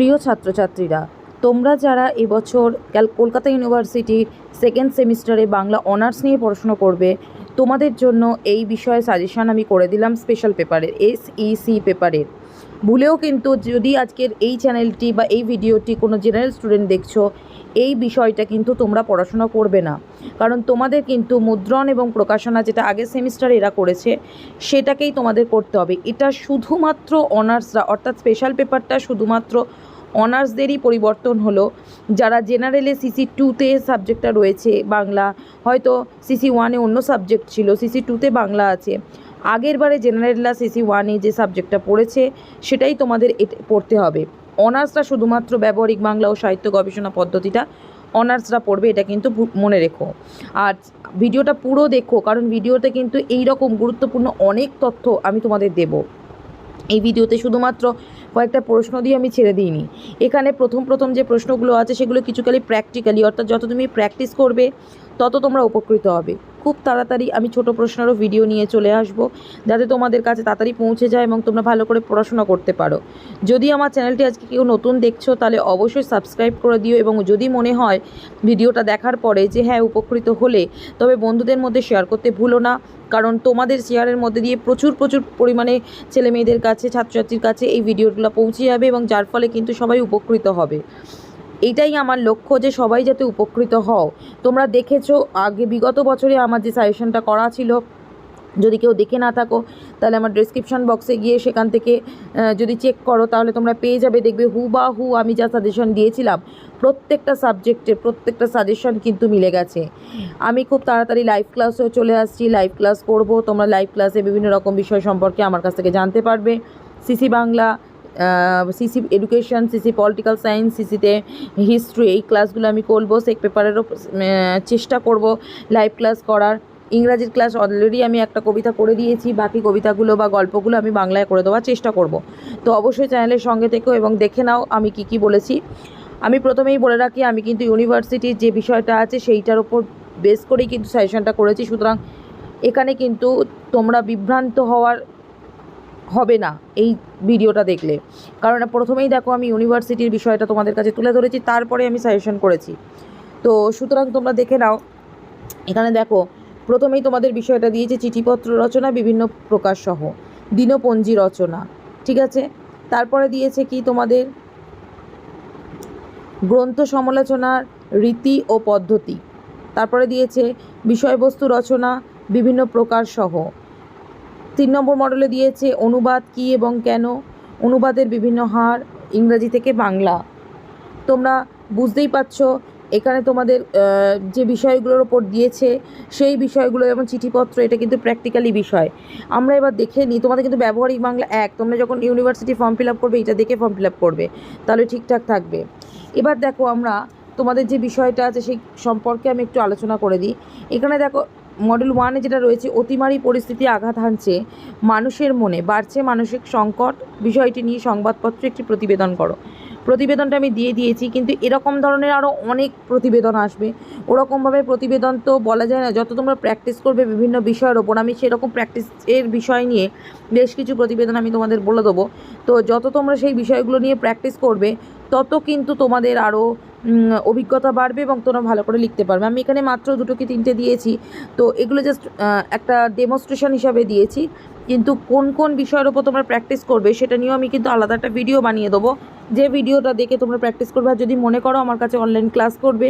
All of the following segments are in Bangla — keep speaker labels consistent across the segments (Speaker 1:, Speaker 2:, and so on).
Speaker 1: প্রিয় ছাত্রছাত্রীরা, তোমরা যারা এবছর কলকাতা ইউনিভার্সিটির সেকেন্ড সেমিস্টারে বাংলা অনার্স নিয়ে পড়াশুনো করবে, তোমাদের জন্য এই বিষয়ে সাজেশান আমি করে দিলাম স্পেশাল পেপারের এস ইসি পেপারের ভুলেও কিন্তু যদি আজকের এই চ্যানেলটি বা এই ভিডিওটি কোনো জেনারেল স্টুডেন্ট দেখছ, এই বিষয়টা কিন্তু তোমরা পড়াশোনা করবে না। কারণ তোমাদের কিন্তু মুদ্রণ এবং প্রকাশনা যেটা আগের সেমিস্টার এরা করেছে, সেটাকেই তোমাদের করতে হবে। এটা শুধুমাত্র অনার্সরা অর্থাৎ স্পেশাল পেপারটা শুধুমাত্র অনার্সদেরই পরিবর্তন হলো। যারা জেনারেলে সিসি টুতে সাবজেক্টটা রয়েছে, বাংলা, হয়তো সিসি ওয়ানে অন্য সাবজেক্ট ছিল সিসি টুতে বাংলা আছে। আগের বারে জেনারেলরা সিসি ওয়ানে যে সাবজেক্টটা পড়েছে, সেটাই তোমাদের পড়তে হবে। অনার্সরা শুধুমাত্র ব্যবহারিক বাংলা ও সাহিত্য গবেষণা পদ্ধতিটা অনার্সরা পড়বে, এটা কিন্তু মনে রেখো। আর ভিডিওটা পুরো দেখো, কারণ ভিডিওতে কিন্তু এই রকম গুরুত্বপূর্ণ অনেক তথ্য আমি তোমাদের দেবো। এই ভিডিওতে শুধুমাত্র কয়েকটা প্রশ্ন দিয়ে আমি ছেড়ে দিইনি। এখানে প্রথম প্রথম যে প্রশ্নগুলো আছে, সেগুলো কিছুকালি প্র্যাকটিক্যালি অর্থাৎ যত তুমি প্র্যাকটিস করবে তত তোমরা উপকৃত হবে। খুব তাড়াতাড়ি আমি ছোট প্রশ্নেরও ভিডিও নিয়ে চলে আসব, যাতে তোমাদের কাছে তাড়াতাড়ি পৌঁছে যায় এবং তোমরা ভালো করে পড়াশোনা করতে পারো। যদি আমার চ্যানেলটি আজকে কেউ নতুন দেখছ, তাহলে অবশ্যই সাবস্ক্রাইব করে দিও এবং যদি মনে হয় ভিডিওটা দেখার পরে যে হ্যাঁ উপকৃত হলে, তবে বন্ধুদের মধ্যে শেয়ার করতে ভুলো না। কারণ তোমাদের শেয়ারের মধ্যে দিয়ে প্রচুর প্রচুর পরিমাণে ছেলে মেয়েদের কাছে, ছাত্রছাত্রীর কাছে এই ভিডিওগুলো পৌঁছে যাবে এবং যার ফলে কিন্তু সবাই উপকৃত হবে। এইটাই আমার লক্ষ্য যে সবাই যাতে উপকৃত হও। তোমরা দেখেছ, আগে বিগত বছরে আমার যে সাজেশনটা করা ছিল, যদি কেউ দেখে না থাকো, তাহলে আমার ডেসক্রিপশন বক্সে গিয়ে সেখান থেকে যদি চেক করো, তাহলে তোমরা পেয়ে যাবে, দেখবে হু বা হু আমি যা সাজেশন দিয়েছিলাম, প্রত্যেকটা সাবজেক্টের প্রত্যেকটা সাজেশন কিন্তু মিলে গেছে। আমি খুব তাড়াতাড়ি লাইভ ক্লাসেও চলে আসছি লাইভ ক্লাস করব, তোমরা লাইভ ক্লাসে বিভিন্ন রকম বিষয় সম্পর্কে আমার কাছ থেকে জানতে পারবে। CC Bangla CC education CC political science সিসিতে history এই ক্লাসগুলো আমি করব সেক পেপারেরও চেষ্টা করব লাইভ ক্লাস করার। ইংরাজির ক্লাস অলরেডি আমি একটা কবিতা করে দিয়েছি, বাকি কবিতাগুলো বা গল্পগুলো আমি বাংলায় করে দেওয়ার চেষ্টা করব। তো অবশ্যই চ্যানেলের সঙ্গে থেকেও এবং দেখে নাও আমি কি কি বলেছি। আমি প্রথমেই বলে রাখি, আমি কিন্তু ইউনিভার্সিটির যে বিষয়টা আছে সেইটার ওপর বেস করেই কিন্তু সাজেশনটা করেছি। সুতরাং এখানে কিন্তু তোমরা বিভ্রান্ত হওয়ার হবে না এই ভিডিওটা দেখলে। কারণ প্রথমেই দেখো আমি ইউনিভার্সিটির বিষয়টা তোমাদের কাছে তুলে ধরেছি, তারপরে আমি সাজেশন করেছি। তো সুতরাং তোমরা দেখে নাও। এখানে দেখো, প্রথমেই তোমাদের বিষয়টা দিয়েছে, চিঠিপত্র রচনা, বিভিন্ন প্রকাশ সহ, দিনপঞ্জি রচনা, ঠিক আছে? তারপরে দিয়েছে কি তোমাদের? গ্রন্থ সমালোচনার রীতি ও পদ্ধতি। তারপরে দিয়েছে বিষয়বস্তু রচনা, বিভিন্ন প্রকার সহ। তিন নম্বর মডেলে দিয়েছে অনুবাদ কি এবং কেন? অনুবাদের বিভিন্ন হার, ইংরাজি থেকে বাংলা। তোমরা বুঝতেই পারছ, এখানে তোমাদের যে বিষয়গুলোর ওপর দিয়েছে, সেই বিষয়গুলো যেমন চিঠিপত্র, এটা কিন্তু প্র্যাকটিক্যালি বিষয়। আমরা এবার দেখে নিই, তোমাদের কিন্তু ব্যবহারিক বাংলা এক, তোমরা যখন ইউনিভার্সিটি ফর্ম ফিল আপ করবে, এটা দেখে ফর্ম ফিল আপ করবে, তাহলে ঠিকঠাক থাকবে। এবার দেখো আমরা, তোমাদের যে বিষয়টা আছে, সেই সম্পর্কে আমি একটু আলোচনা করে দিই। এখানে দেখো মডেল ওয়ানে যেটা রয়েছে, অতিমারী পরিস্থিতি আঘাত হানছে মানুষের মনে। বাড়ছে মানসিক সংকট। বিষয়টি নিয়ে সংবাদপত্রে একটি প্রতিবেদন করো। প্রতিবেদনটা আমি দিয়ে দিয়েছি, কিন্তু এরকম ধরনের আরও অনেক প্রতিবেদন আসবে। ওরকমভাবে প্রতিবেদন তো বলা যায় না, যত তোমরা প্র্যাকটিস করবে বিভিন্ন বিষয়ের ওপর, আমি সেরকম প্র্যাকটিসের বিষয় নিয়ে বেশ কিছু প্রতিবেদন আমি তোমাদের বলে দেবো। তো যত তোমরা সেই বিষয়গুলো নিয়ে প্র্যাকটিস করবে, তত কিন্তু তোমাদের আরও অভিজ্ঞতা বাড়বে এবং তোমরা ভালো করে লিখতে পারবে। আমি এখানে মাত্র দুটো কি তিনটে দিয়েছি, তো এগুলো জাস্ট একটা ডেমনস্ট্রেশন হিসাবে দিয়েছি। কিন্তু কোন কোন বিষয়ের ওপর তোমরা প্র্যাকটিস করবে, সেটা নিয়েও আমি কিন্তু আলাদা একটা ভিডিও বানিয়ে দেবো। যে ভিডিওটা দেখে তোমরা প্র্যাকটিস করবে, আর যদি মনে করো আমার কাছে অনলাইন ক্লাস করবে,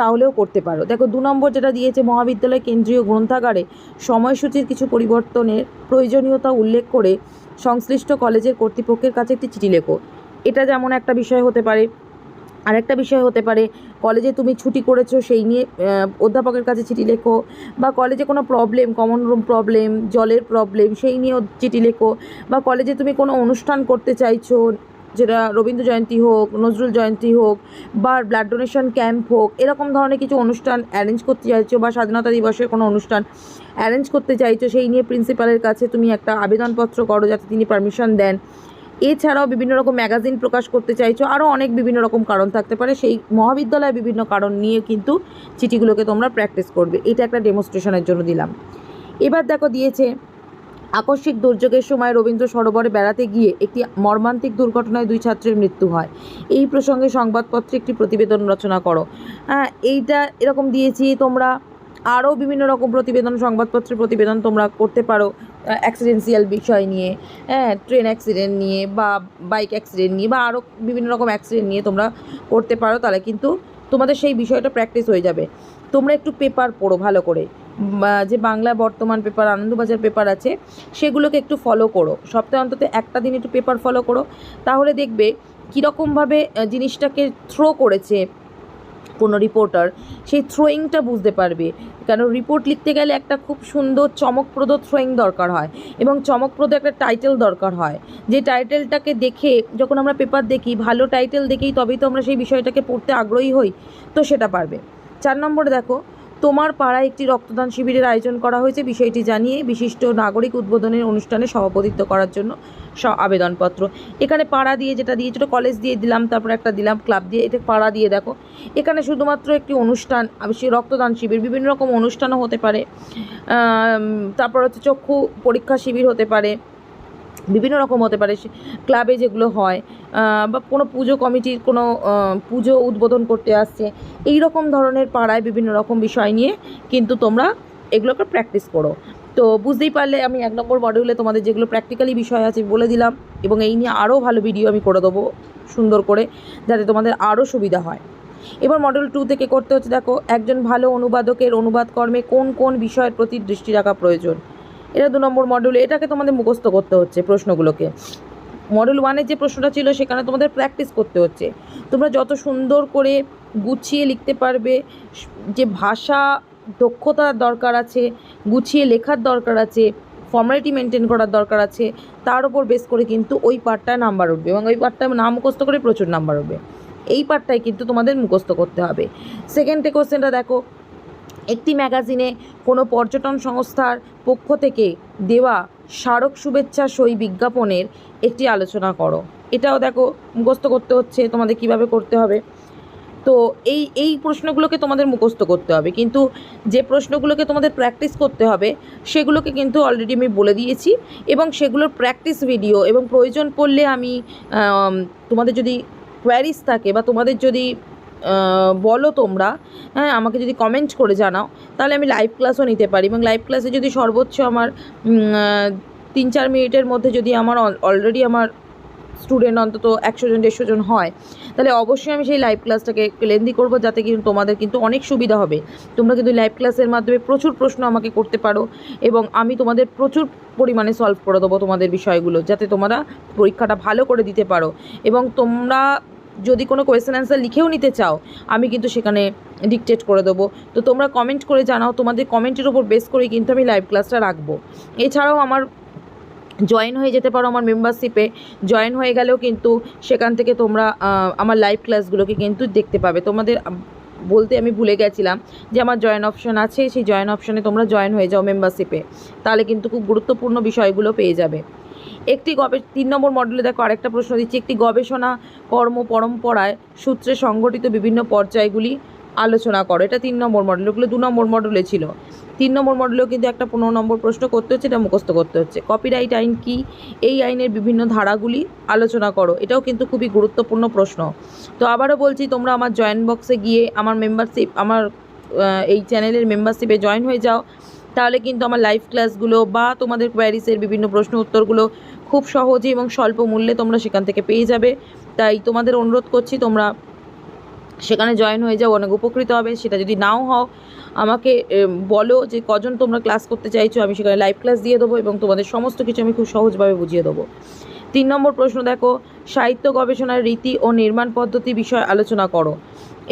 Speaker 1: তাহলেও করতে পারো। দেখো, দু নম্বর যেটা দিয়েছে মহাবিদ্যালয় কেন্দ্রীয় গ্রন্থাগারে সময়সূচির কিছু পরিবর্তনের প্রয়োজনীয়তা উল্লেখ করে সংশ্লিষ্ট কলেজের কর্তৃপক্ষের কাছে একটি চিঠি লেখো। এটা যেমন একটা বিষয় হতে পারে, আরেকটা বিষয় হতে পারে কলেজে তুমি ছুটি করেছ সেই নিয়ে অধ্যাপকের কাছে চিঠি লেখো, বা কলেজে কোনো প্রবলেম কমন রুম প্রবলেম জলের প্রবলেম সেই নিয়েও চিঠি লেখো, বা কলেজে তুমি কোনো অনুষ্ঠান করতে চাইছো যেটা রবীন্দ্র জয়ন্তী হোক, নজরুল জয়ন্তী হোক বা ব্লাড ডোনেশন ক্যাম্প হোক, এরকম ধরনের কিছু অনুষ্ঠান অ্যারেঞ্জ করতে চাইছো বা স্বাধীনতা দিবসের কোনো অনুষ্ঠান অ্যারেঞ্জ করতে চাইছো, সেই নিয়ে প্রিন্সিপালের কাছে তুমি একটা আবেদনপত্র করো যাতে তিনি পারমিশন দেন। এছাড়াও বিভিন্ন রকম ম্যাগাজিন প্রকাশ করতে চাইছো, আরও অনেক বিভিন্ন রকম কারণ থাকতে পারে। সেই মহাবিদ্যালয়ে বিভিন্ন কারণ নিয়ে কিন্তু চিঠিগুলোকে তোমরা প্র্যাকটিস করবে। এটা একটা ডেমনস্ট্রেশনের জন্য দিলাম। এবার দেখো দিয়েছে আকস্মিক দুর্যোগের সময় রবীন্দ্র সরোবরে বেড়াতে গিয়ে একটি মর্মান্তিক দুর্ঘটনায় দুই ছাত্রের মৃত্যু হয়। এই প্রসঙ্গে সংবাদপত্রে একটি প্রতিবেদন রচনা করো। হ্যাঁ এইটা এরকম দিয়েছি, তোমরা আরও বিভিন্ন রকম প্রতিবেদন, সংবাদপত্রের প্রতিবেদন তোমরা করতে পারো অ্যাক্সিডেন্সিয়াল বিষয় নিয়ে হ্যাঁ ট্রেন অ্যাক্সিডেন্ট নিয়ে বা বাইক অ্যাক্সিডেন্ট নিয়ে বা আরও বিভিন্ন রকম অ্যাক্সিডেন্ট নিয়ে তোমরা করতে পারো, তাহলে কিন্তু তোমাদের সেই বিষয়টা প্র্যাকটিস হয়ে যাবে। তোমরা একটু পেপার পড়ো ভালো করে। যে বাংলা বর্তমান পেপার আনন্দবাজার পেপার আছে, সেগুলোকে একটু ফলো করো। সপ্তাহে অন্তত একটা দিন একটু পেপার ফলো করো। তাহলে দেখবে কীরকমভাবে জিনিসটাকে থ্রো করেছে কোনো রিপোর্টার সেই থ্রোয়িংটা বুঝতে পারবে। কেন রিপোর্ট লিখতে গেলে একটা খুব সুন্দর, চমকপ্রদ থ্রোয়িং দরকার হয় এবং চমকপ্রদ একটা টাইটেল দরকার হয়। যে টাইটেলটাকে দেখে যখন আমরা পেপার দেখি, ভালো টাইটেল দেখেই তবেই তো আমরা সেই বিষয়টাকে পড়তে আগ্রহী হই, তো সেটা পারবে। চার নম্বরে দেখো তোমার পাড়ায় একটি রক্তদান শিবিরের আয়োজন করা হয়েছে। বিষয়টি জানিয়ে বিশিষ্ট নাগরিক উদ্বোধনের অনুষ্ঠানে সভাপতিত্ব করার জন্য আবেদনপত্র। এখানে পাড়া দিয়ে যেটা দিয়েছিল কলেজ দিয়ে দিলাম, তারপর একটা দিলাম ক্লাব দিয়ে, এটা পাড়া দিয়ে দেখো। এখানে শুধুমাত্র একটি অনুষ্ঠান সে রক্তদান শিবির, বিভিন্ন রকম অনুষ্ঠানও হতে পারে। তারপর হচ্ছে চক্ষু পরীক্ষা শিবির হতে পারে। বিভিন্ন রকম হতে পারে ক্লাবে যেগুলো হয় বা কোনো পুজো কমিটির কোনো পুজো উদ্বোধন করতে আসছে, এই রকম ধরনের পাড়ায় বিভিন্ন রকম বিষয় নিয়ে কিন্তু তোমরা এগুলোকে প্র্যাকটিস করো। তো বুঝতেই পারলে আমি এক নম্বর মডিউলে তোমাদের যেগুলো প্র্যাকটিক্যালি বিষয় আছে বলে দিলাম, এবং এই নিয়ে আরও ভালো ভিডিও আমি করে দেবো সুন্দর করে, যাতে তোমাদের আরও সুবিধা হয়। এবার মডেল টু থেকে করতে হচ্ছে, দেখো, একজন ভালো অনুবাদকের অনুবাদ কর্মে কোন কোন বিষয়ের প্রতি দৃষ্টি রাখা প্রয়োজন? এটা দু নম্বর মডিউল এটাকে তোমাদের মুখস্থ করতে হচ্ছে প্রশ্নগুলোকে। মডেল ওয়ানের যে প্রশ্নটা ছিল, সেখানে তোমাদের প্র্যাকটিস করতে হচ্ছে। তোমরা যত সুন্দর করে গুছিয়ে লিখতে পারবে, যে ভাষা দক্ষতার দরকার আছে, গুছিয়ে লেখার দরকার আছে ফর্মালিটি মেনটেন করার দরকার আছে, তার উপর বেস করে কিন্তু ওই পার্টটায় নাম্বার উঠবে এবং ওই পার্টটা না মুখস্থ করে প্রচুর নাম্বার উঠবে। এই পার্টটাই কিন্তু তোমাদের মুখস্থ করতে হবে। সেকেন্ডে কোশ্চেনটা দেখো একটি ম্যাগাজিনে কোনো পর্যটন সংস্থার পক্ষ থেকে দেওয়া স্মারক শুভেচ্ছা সই বিজ্ঞাপনের একটি আলোচনা করো। এটাও দেখো, মুখস্থ করতে হচ্ছে তোমাদের কীভাবে করতে হবে। তো এই এই প্রশ্নগুলোকে তোমাদের মুখস্থ করতে হবে। কিন্তু যে প্রশ্নগুলোকে তোমাদের প্র্যাকটিস করতে হবে, সেগুলোকে কিন্তু অলরেডি আমি বলে দিয়েছি এবং সেগুলোর প্র্যাকটিস ভিডিও এবং প্রয়োজন পড়লে আমি তোমাদের যদি কোয়ারিজ থাকে বা তোমাদের যদি বলো তোমরা। হ্যাঁ আমাকে যদি কমেন্ট করে জানাও, তাহলে আমি লাইভ ক্লাসও নিতে পারি। এবং লাইভ ক্লাসে যদি সর্বোচ্চ আমার তিন চার মিনিটের মধ্যে যদি আমার অলরেডি আমার স্টুডেন্ট অন্তত একশো জন, দেড়শো জন হয়, তাহলে অবশ্যই আমি সেই লাইভ ক্লাসটাকে লেন্দি করব, যাতে কিন্তু তোমাদের কিন্তু অনেক সুবিধা হবে। তোমরা কিন্তু লাইভ ক্লাসের মাধ্যমে প্রচুর প্রশ্ন আমাকে করতে পারো, এবং আমি তোমাদের প্রচুর পরিমাণে সলভ করে দেবো তোমাদের বিষয়গুলো, যাতে তোমরা পরীক্ষাটা ভালো করে দিতে পারো। এবং তোমরা যদি কোনো কোয়েশ্চেন অ্যান্সার লিখেও নিতে চাও, আমি কিন্তু সেখানে ডিকটেট করে দেবো। তো তোমরা কমেন্ট করে জানাও, তোমাদের কমেন্টের ওপর বেস করেই কিন্তু আমি লাইভ ক্লাসটা রাখব। এছাড়াও আমার জয়েন হয়ে যেতে পারো আমার মেম্বারশিপে জয়েন হয়ে গেলেও কিন্তু সেখান থেকে তোমরা আমার লাইভ ক্লাসগুলোকে কিন্তু দেখতে পাবে। তোমাদের বলতে আমি ভুলে গেছিলাম যে আমার জয়েন অপশন আছে, সেই জয়েন অপশনে তোমরা জয়েন হয়ে যাও মেম্বারশিপে তাহলে কিন্তু খুব গুরুত্বপূর্ণ বিষয়গুলো পেয়ে যাবে। একটি গবে তিন নম্বর মডেলে দেখো আরেকটা প্রশ্ন দিচ্ছি, একটি গবেষণা কর্ম পরম্পরায় সূত্রে সংগঠিত বিভিন্ন পর্যায়গুলি আলোচনা করো। এটা তিন নম্বর মডেল ওগুলো দু নম্বর মডেলে ছিল। তিন নম্বর মডেলেও কিন্তু একটা পনেরো নম্বর প্রশ্ন করতে হচ্ছে, এটা মুখস্থ করতে হচ্ছে। কপিরাইট আইন কি? এই আইনের বিভিন্ন ধারাগুলি আলোচনা করো। এটাও কিন্তু খুবই গুরুত্বপূর্ণ প্রশ্ন। তো আবারও বলছি, তোমরা আমার জয়েন বক্সে গিয়ে আমার মেম্বারশিপ আমার এই চ্যানেলের মেম্বারশিপে জয়েন হয়ে যাও। তাহলে কিন্তু আমার লাইভ ক্লাসগুলো বা তোমাদের কোয়ারিসের বিভিন্ন প্রশ্ন উত্তরগুলো খুব সহজে এবং স্বল্প মূল্যে তোমরা সেখান থেকে পেয়ে যাবে। তাই তোমাদের অনুরোধ করছি, তোমরা সেখানে জয়েন হয়ে যাও, অনেক উপকৃত হবে। সেটা যদি নাও হও, আমাকে বলো যে কজন তোমরা ক্লাস করতে চাইছো, আমি সেখানে লাইভ ক্লাস দিয়ে দেবো এবং তোমাদের সমস্ত কিছু আমি খুব সহজভাবে বুঝিয়ে দেবো। তিন নম্বর প্রশ্ন দেখো, সাহিত্য গবেষণার রীতি ও নির্মাণ পদ্ধতি বিষয়ে আলোচনা করো।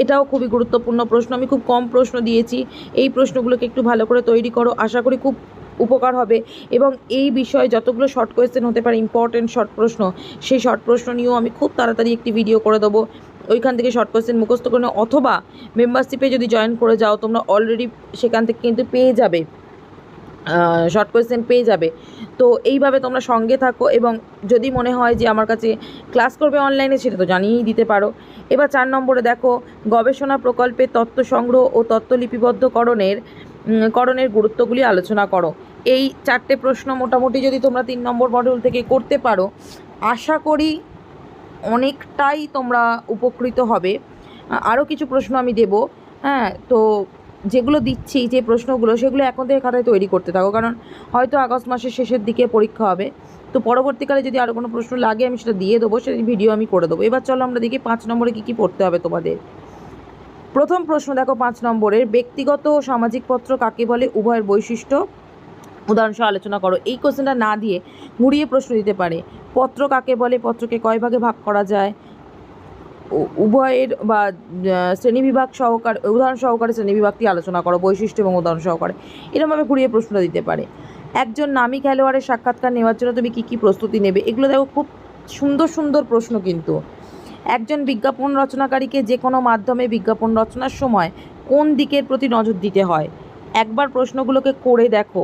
Speaker 1: এটাও খুবই গুরুত্বপূর্ণ প্রশ্ন, আমি খুব কম প্রশ্ন দিয়েছি। এই প্রশ্নগুলোকে একটু ভালো করে তৈরি করো, আশা করি খুব উপকার হবে। এবং এই বিষয়ে যতগুলো শর্ট কোয়েশ্চেন হতে পারে ইম্পর্টেন্ট শর্ট প্রশ্ন, সেই শর্ট প্রশ্ন নিয়েও আমি খুব তাড়াতাড়ি একটি ভিডিও করে দেবো। ওইখান থেকে শর্ট কোয়েশ্চেন মুখস্থ করে অথবা মেম্বারশিপে যদি জয়েন করে যাও, তোমরা অলরেডি সেখান থেকে কিন্তু পেয়ে যাবে। শর্ট কোয়েশ্চেন পেয়ে যাবে। তো এইভাবে তোমরা সঙ্গে থাকো এবং যদি মনে হয় যে আমার কাছে ক্লাস করবে অনলাইনে সেটা তো জানিয়েই দিতে পারো। এবার চার নম্বরে দেখো, গবেষণা প্রকল্পে তত্ত্ব সংগ্রহ ও তথ্য লিপিবদ্ধকরণের করণের গুরুত্বগুলি আলোচনা করো। এই চারটে প্রশ্ন মোটামুটি যদি তোমরা তিন নম্বর মডিউল থেকে করতে পারো, আশা করি অনেকটাই তোমরা উপকৃত হবে। আরও কিছু প্রশ্ন আমি দেব। হ্যাঁ তো যেগুলো দিচ্ছি, যে প্রশ্নগুলো, সেগুলো এখন থেকে খাতায় তৈরি করতে থাকো। কারণ হয়তো আগস্ট মাসের শেষের দিকে পরীক্ষা হবে। তো পরবর্তীকালে যদি আরও কোনো প্রশ্ন লাগে, আমি সেটা দিয়ে দেবো সেই ভিডিও আমি করে দেবো। এবার চলো আমরা দেখি পাঁচ নম্বরে কী কী পড়তে হবে তোমাদের। প্রথম প্রশ্ন দেখো পাঁচ নম্বরের, ব্যক্তিগত ও সামাজিক পত্র কাকে বলে? উভয়ের বৈশিষ্ট্য। উদাহরণসহ আলোচনা করো। এই কোশ্চেনটা না দিয়ে ঘুরিয়ে প্রশ্ন দিতে পারে। পত্র কাকে বলে? পত্রকে কয় ভাগে ভাগ করা যায়? উভয়ের বা শ্রেণীবিভাগ সহকার, উদাহরণ সহকারে শ্রেণীবিভাগটি আলোচনা করো, বৈশিষ্ট্য এবং উদাহরণ সহকারে। এরকমভাবে ঘুরিয়ে প্রশ্ন দিতে পারে। একজন নামী খেলোয়াড়ের সাক্ষাৎকার নেওয়ার জন্য তুমি কী কী প্রস্তুতি নেবে? এগুলো দেখো খুব সুন্দর সুন্দর প্রশ্ন কিন্তু। একজন বিজ্ঞাপন রচনাকারীকে যে কোনো মাধ্যমে বিজ্ঞাপন রচনার সময় কোন দিকের প্রতি নজর দিতে হয়? একবার প্রশ্নগুলোকে করে দেখো।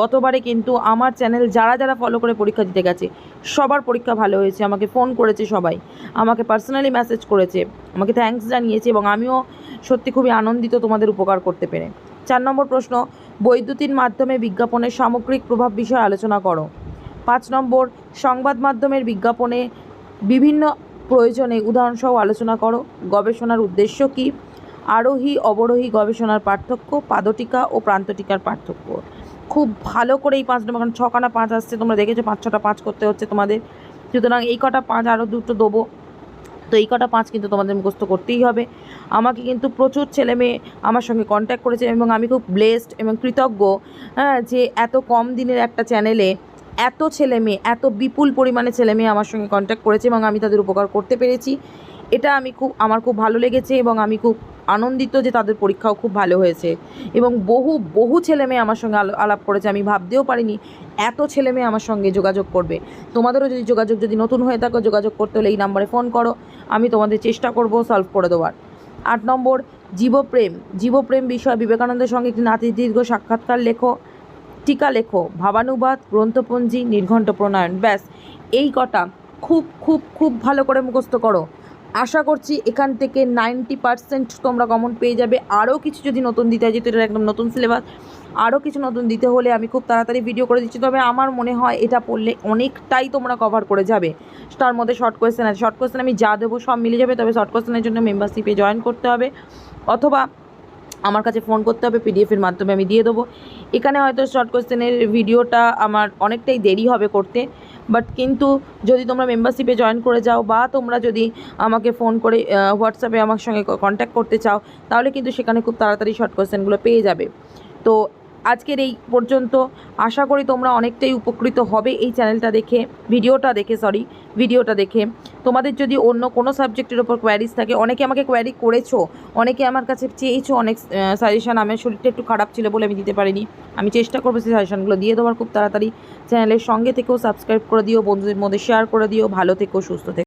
Speaker 1: গতবারে কিন্তু আমার চ্যানেল যারা যারা ফলো করে পরীক্ষা দিতে গেছে, সবার পরীক্ষা ভালো হয়েছে, আমাকে ফোন করেছে সবাই, আমাকে পার্সোনালি মেসেজ করেছে, আমাকে থ্যাঙ্কস জানিয়েছে এবং আমিও সত্যি খুবই আনন্দিত তোমাদের উপকার করতে পেরে। চার নম্বর প্রশ্ন, বৈদ্যুতিন মাধ্যমে বিজ্ঞাপনের সামগ্রিক প্রভাব বিষয়ে আলোচনা করো। পাঁচ নম্বর, সংবাদ মাধ্যমের বিজ্ঞাপনে বিভিন্ন প্রয়োজনে উদাহরণসহ আলোচনা করো, গবেষণার উদ্দেশ্য কী? আরোহী অবরোহী গবেষণার পার্থক্য, পাদটিকা ও প্রান্তটিকার পার্থক্য। খুব ভালো করে এই পাঁচ নম্বর, কারণ ছখানা পাঁচ আসছে, তোমরা দেখেছ, পাঁচ, ছটা পাঁচ করতে হচ্ছে তোমাদের। সুতরাং এই কটা পাঁচ আরও দুটো দেবো। তো এই কটা পাঁচ কিন্তু তোমাদের মুখস্থ করতেই হবে। আমাকে কিন্তু প্রচুর ছেলে মেয়ে আমার সঙ্গে কন্ট্যাক্ট করেছে এবং আমি খুব ব্লেসড এবং কৃতজ্ঞ হ্যাঁ যে এত কম দিনের একটা চ্যানেলে এত ছেলে মেয়ে এত বিপুল পরিমাণে ছেলে মেয়ে আমার সঙ্গে কন্ট্যাক্ট করেছে এবং আমি তাদের উপকার করতে পেরেছি। এটা আমি খুব, আমার খুব ভালো লেগেছে এবং আমি খুব আনন্দিত যে তাদের পরীক্ষাও খুব ভালো হয়েছে। এবং বহু বহু ছেলে মেয়ে আমার সঙ্গে আলাপ করেছে, আমি ভাবতেও পারিনি এত ছেলে মেয়ে আমার সঙ্গে যোগাযোগ করবে। তোমাদেরও যদি যোগাযোগ যদি নতুন হয়ে থাকো, যোগাযোগ করতে হলে এই নাম্বারে ফোন করো, আমি তোমাদের চেষ্টা করব সলভ করে দেওয়ার। আট নম্বর, জীবপ্রেম। জীবপ্রেম বিষয় বিবেকানন্দের সঙ্গে একটি নাতিদীর্ঘ সাক্ষাৎকার লেখো, টিকা লেখো, ভাবানুবাদ, গ্রন্থপঞ্জি, নির্ঘণ্ট প্রণয়ন, ব্যাস। এই কটা খুব খুব খুব ভালো করে মুখস্থ করো। আশা করছি এখান থেকে নাইনটি পার্সেন্ট তোমরা কমন পেয়ে যাবে। আরও কিছু যদি নতুন দিতে হয়, যেহেতু এটা একদম নতুন সিলেবাস আরও কিছু নতুন দিতে হলে আমি খুব তাড়াতাড়ি ভিডিও করে দিচ্ছি। তবে আমার মনে হয় এটা পড়লে অনেকটাই তোমরা কভার করে যাবে। তার মধ্যে শর্ট কোয়েশ্চেন আছে। শর্ট কোয়েশ্চেন আমি যা দেবো সব মিলে যাবে, তবে শর্ট কোয়েশ্চেনের জন্য মেম্বারশিপে জয়েন করতে হবে। অথবা আমার কাছে ফোন করতে হবে পিডিএফের মাধ্যমে আমি দিয়ে দেবো। এখানে হয়তো শর্ট কোয়েশ্চেনের ভিডিওটা আমার অনেকটাই দেরি হবে করতে। বাট কিন্তু যদি তোমরা মেম্বারশিপে জয়েন করে যাও বা তোমরা যদি আমাকে ফোন করে হোয়াটসঅ্যাপে আমার সঙ্গে কন্ট্যাক্ট করতে চাও, তাহলে কিন্তু সেখানে খুব তাড়াতাড়ি শর্ট কোয়েশ্চেনগুলো পেয়ে যাবে। তো আজকের এই পর্যন্ত। আশা করি তোমরা অনেকটাই উপকৃত হবে এই চ্যানেলটা দেখে, ভিডিওটা দেখে সরি ভিডিওটা দেখে। তোমাদের যদি অন্য কোনো সাবজেক্টের ওপর কোয়ারিজ থাকে, অনেকে আমাকে কোয়ারি করেছ, অনেকে আমার কাছে চেয়েছো, অনেক সাজেশান আমার শরীরটা একটু খারাপ ছিল বলে আমি দিতে পারিনি। আমি চেষ্টা করব সেই সাজেশানগুলো দিয়ে দেওয়ার, খুব তাড়াতাড়ি চ্যানেলের সঙ্গে থেকেও সাবস্ক্রাইব করে দিও, বন্ধুদের মধ্যে শেয়ার করে দিও, ভালো থেকো, সুস্থ থেকো।